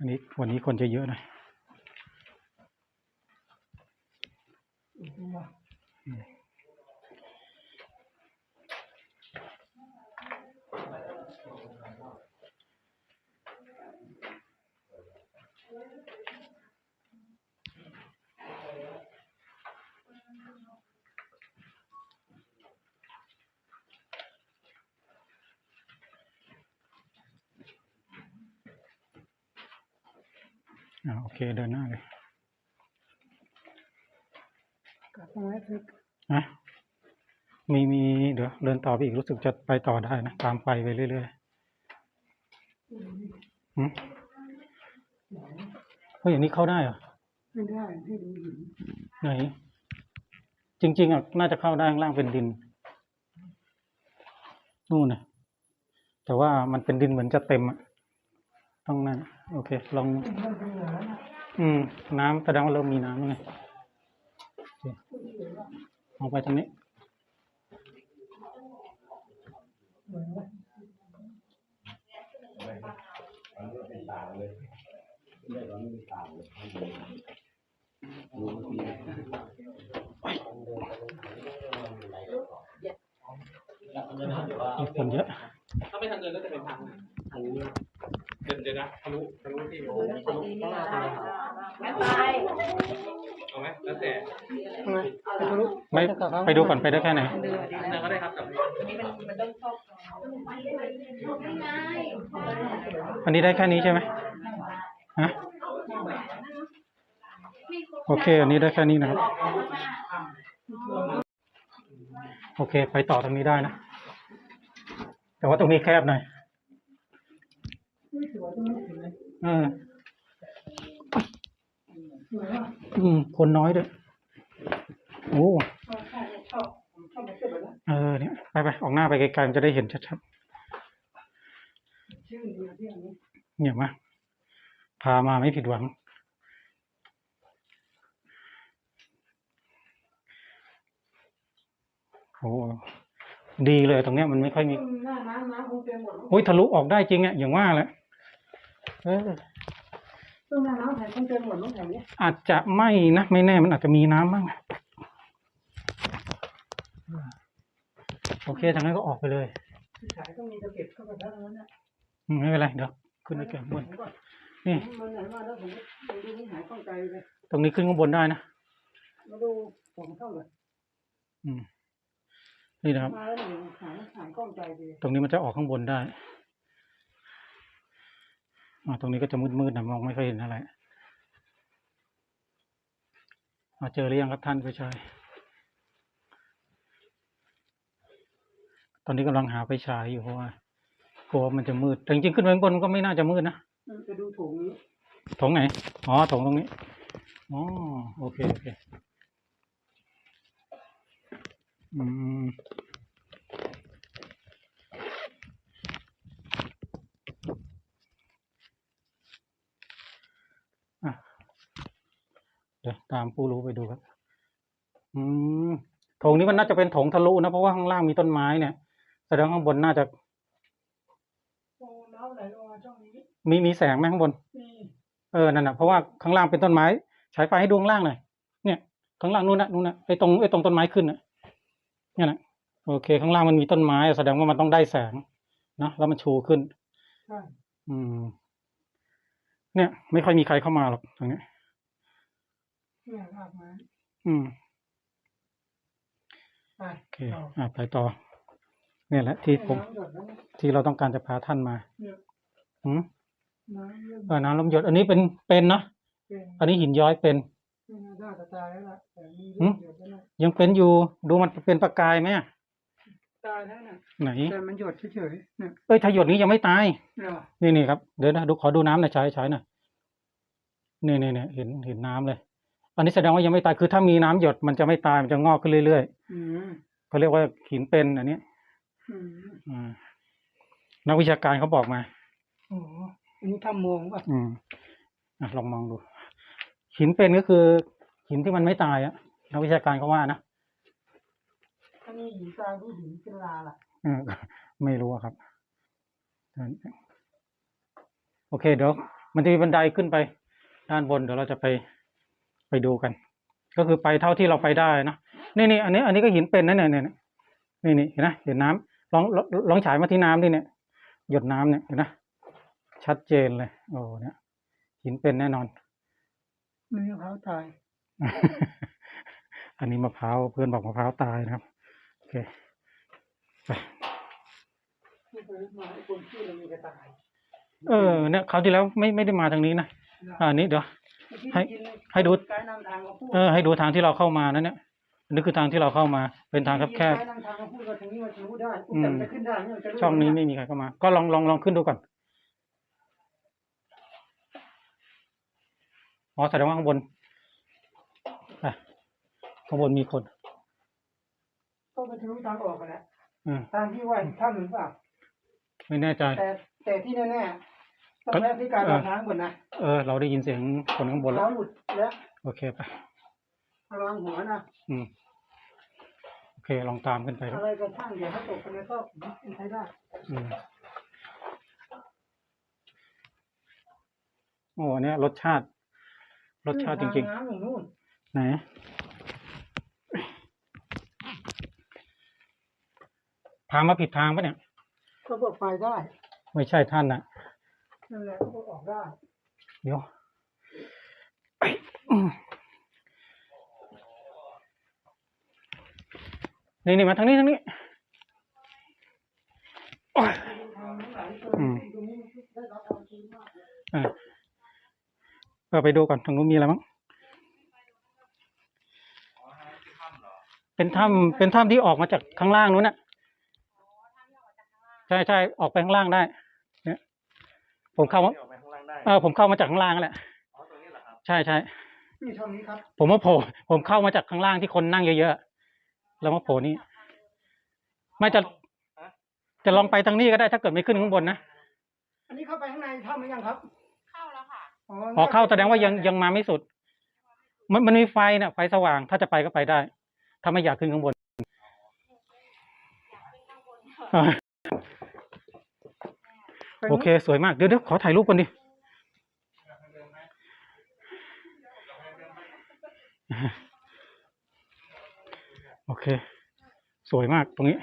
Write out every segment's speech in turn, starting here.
อันนี้วันนี้คนจะเยอะหน่อย อ่าโอเคเดินหน้าเลยกลับมาทึกนะมีมีเดี๋ยวเดินต่อไปอีกรู้สึกจะไปต่อได้นะตามไปไปเรื่อยๆหืมเฮ้ยอย่างนี้เข้าได้เหรอไม่ได้ให้ดูหินไหน จริง ๆอะน่าจะเข้าได้ข้างล่างเป็นดินนู่นนะแต่ว่ามันเป็นดินเหมือนจะเต็มอะ ต้องนั่นโอเค ลองมันเป็นเหนือนะอืม น้ำแสดงว่าเริ่มมีน้ำแล้วไงโอเคเอาไปทางนี้เหมือนว่ามีคนเยอะถ้าไม่ทางเดินก็จะเป็นทางทางนี้ เดินเดินนะทะลุทะลุที่โอ้ทะลุต้องมางั้นไปเอาไหมแล้วแต่ไมไปทะลุไม่ไปดูก่อนไปได้แค่ไหนนั่นก็ได้ครับแต่อันนี้ได้แค่นี้ใช่ไหมฮะโอเค อันนี้ได้แค่นี้นะครับ โอเค ไปต่อตรงนี้ได้นะ แต่ว่าตรงนี้แคบหน่อย อว่าตรงนี้ถึงเลยเออสวยว่ะอืม คนน้อยด้วย โอ้ชอบชอบชอบผมชอบมาเก็บไว้แล้วเออเนี่ยไปไปออกหน้าไปไกลๆมันจะได้เห็นชัดชื่อเดียวที่อันนี้ๆเนี่ยมาพามาไม่ผิดหวัง โอ้ดีเลยตรงเนี้ยมันไม่ค่อยมีหน้าน้ำน้ำคงเต็มหมดโอ้ยทะลุออกได้จริงอะอย่างว่าแหละ เออต้นหน้าน้ำแถวคงเต็มหมดน้องแถวนี้อาจจะไม่นะ ไม่แน่มันอาจจะมีน้ำบ้างโอเคทางนั้นก็ออกไปเลยที่ขายก็มีตะเก็บเข้าไปแล้วนั้นน่ะอืมไม่เป็นไรเดี๋ยวขึ้นไปเก็บบนนี่มันไหนมาแล้วผมก็ดูนี่หายข้องใจเลยตรงนี้ขึ้นข้างบนได้นะมาดูผมเข้าเลยอืมนี่นะครับ มาแล้วหนึ่งหายหายข้องใจดีตรงนี้มันจะออกข้างบนได้ อ่าตรงนี้ก็จะมืดๆนะมองไม่ค่อยเห็นอะไรมาเจอหรือยังครับท่านผู้ชาย ตอนนี้กำลังหาไฟฉายอยู่เพราะว่ากลัวมันจะมืดแต่จริงๆขึ้นไปข้างบนมันก็ไม่น่าจะมืดนะไปดูถุงนี้ถงไหน อ๋อถงตรงนี้ อ๋อโอเคโอเค อืม อะ เดี๋ยวตามผู้รู้ไปดูครับ อืมโถงนี้มันน่าจะเป็นโถงทะลุนะเพราะว่าข้างล่างมีต้นไม้เนี่ยแสดงว่าข้างบนน่าจะโอ้น้ำไหลลงมาช่องนี้มีมีแสงไหมข้างบนมีเออนั่นน่ะเพราะว่าข้างล่างเป็นต้นไม้ฉายไฟให้ดูข้างล่างหน่อยเนี่ยข้างล่างนู่นนะนู่นนะไอ้ตรงไอ้ตรงต้นไม้ขึ้นน่ะเนี่ยนะโอเค ข้างล่างมันมีต้นไม้แสดงว่ามันต้องได้แสงนะแล้วมันชูขึ้นใช่อืม เนี่ย ไม่ค่อยมีใครเข้ามาหรอกตรงเนี้ ยเนี่ยรากไม้อืมไปโอเคอ่าไปต่อ เนี่ยแหละที่ผม น้ำหยดแล้วเนี่ยที่เราต้องการจะพาท่านมาเนี่ยอืมน้ำเริ่มเออน้ำลมหยด อันนี้เป็นเป็นเนาะเป็นอันนี้หินย้อยเป็น ไม่น่าจะตายแล้วล่ะแต่มีหืเรื่มองหยดแล้วนะยังเป็นอยู่ ดูมันเป็นประกายไหมอะตายแล้วน่ะไหน แต่มันหยดเฉยๆเนี่ยเอ้ยถ้าหยดนี้ยังไม่ตาย เหรอนี่นี่ครับ เดี๋ยวนะดูขอดูน้ำหน่อยใช้ใช้หน่อยนี่นี่นี่เห็นเห็นน้ำเลย อันนี้แสดงว่ายังไม่ตายคือถ้ามีน้ำหยดมันจะไม่ตายมันจะงอกขึ้นเรื่อยอืมๆเขาเรียกว่าหินเป็นอันนี้อืมอ่านักวิชาการเขาบอกมาโอ้โหอันนี้ทำมองป่ะอืมอะลองมองดู หินเป็นก็คือ หินที่มันไม่ตายอะนักวิชาการเขาว่านะอันนี้หินตายหรือหินเป็นลาล่ะเออไม่รู้อะครับโอเคเดี๋ยวมันจะมีบันไดขึ้นไป ด้านบนเดี๋ยวเราจะไป ไปดูกัน ก็คือไปเท่าที่เราไปได้นะนี่นี่อันนี้อันนี้ก็หินเป็นนะเนี่ยเนี่ยเนี่ยนี่นี่เห็นนะเห็นน้ำลองลองลองฉายมาที่น้ำดิเนี่ย หยดน้ำเนี่ยเห็นนะชัดเจนเลย โอ้เนี่ยหินเป็นแน่นอนมันมะพร้าวตาย อันนี้มะพร้าวเพื่อนบอกมะพร้าวตายนะครับโอเคไปที่ผมมาไอ้คนชื่อมันมีกระต่ายเออเนี่ยคราวที่แล้วไม่ไม่ได้มาทางนี้นะอ่านี้เดี๋ยว ให้ให้ดูไกด์นำทางเขาพูดเออให้ดูทางที่เราเข้ามานะเนี่ยอันนี้คือทางที่เราเข้ามา เป็นทางแคบไกด์นำทางเขาพูดว่าทางนี้มันทะลุได้อืมแต่มันจะขึ้นได้เนี่ยมัจะรู้ๆช่องนี้ไม่มีใครเข้ามา ก็ลองลองลองขึ้นดูก่อนอ๋อแสดงว่าข้างบนอะข้างบนมีคนก็ไปทะลุทางออกกันแหละอืมทางที่ว่าถ้ำหรือเปล่าไม่แน่ใจ แต่แต่ที่แน่ๆ ต้องแวะที่การเออดำน้ำก่อนนะ เออ เราได้ยินเสียงคนข้างบนแล้เท้าวหลุดแล้ว โอเคไประวังหัวนะ อืม โอเค ลองตามขึ้นไปครับอะไรก็ช่างเดี๋ยวถ้าตกไปในก็เป็นใช้ได้ อืม โอ้อันเนี้ยรสชาติ รสชาติจริงทน้ำอย่างนู้นๆไหนพามาผิดทางปะเนี่ย ก็บอกไปได้ ไม่ใช่ท่านนะ นั่นแหละก็ออกได้ เดี๋ยวเนี่นี่มาทางนี้ทางนี้อืมอะเออไปดูก่อนทางนู้นมีอะไรมั้งเป็นถ้ำเป็นถ้ำที่ออกมาจากข้างล่างนู้นน่ะใช่ใช่ออกไปข้างล่างได้ ผมเข้ามาออกไปข้างล่างได้เออผมเข้ามาจากข้างล่างนั่นแหละอ๋อตรงนี้เหรอครับใช่ใช่นี่เท่านี้ครับผมว่าโผล่ผมเข้ามาจากข้างล่างที่คนนั่งเยอะๆแล้วมาโผล่นี่ไม่จะจะลองไปทางนี้ก็ได้ถ้าเกิดไม่ขึ้นข้างบนนะอันนี้เข้าไปข้างในถ้ำหรือยังครับเข้าแล้วค่ะพอเข้าแสดงว่ายังยังมาไม่สุด มันมันมีไฟน่ะไฟสว่าง ถ้าจะไปก็ไปได้ ถ้าไม่อยากขึ้นข้างบนอ่า โอเค สวยมาก เดี๋ยวเดี๋ยวขอถ่ายรูปก่อนดิโอเค สวยมากตรงนี้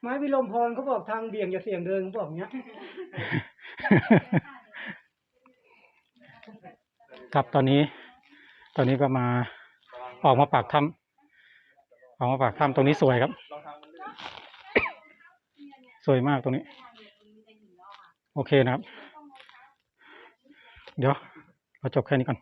ไม้พิลมพรเขาบอกทางเบี่ยงอย่าเสี่ยงเดินเขาบอกอย่างเงี้ย ครับตอนนี้ ตอนนี้ก็มาออกมาปากถ้ำออกมาปากถ้ำตรงนี้สวยครับส วยมากตรงนี้ โอเคนะครับ เดี๋ยวเราจบแค่นี้ก่อน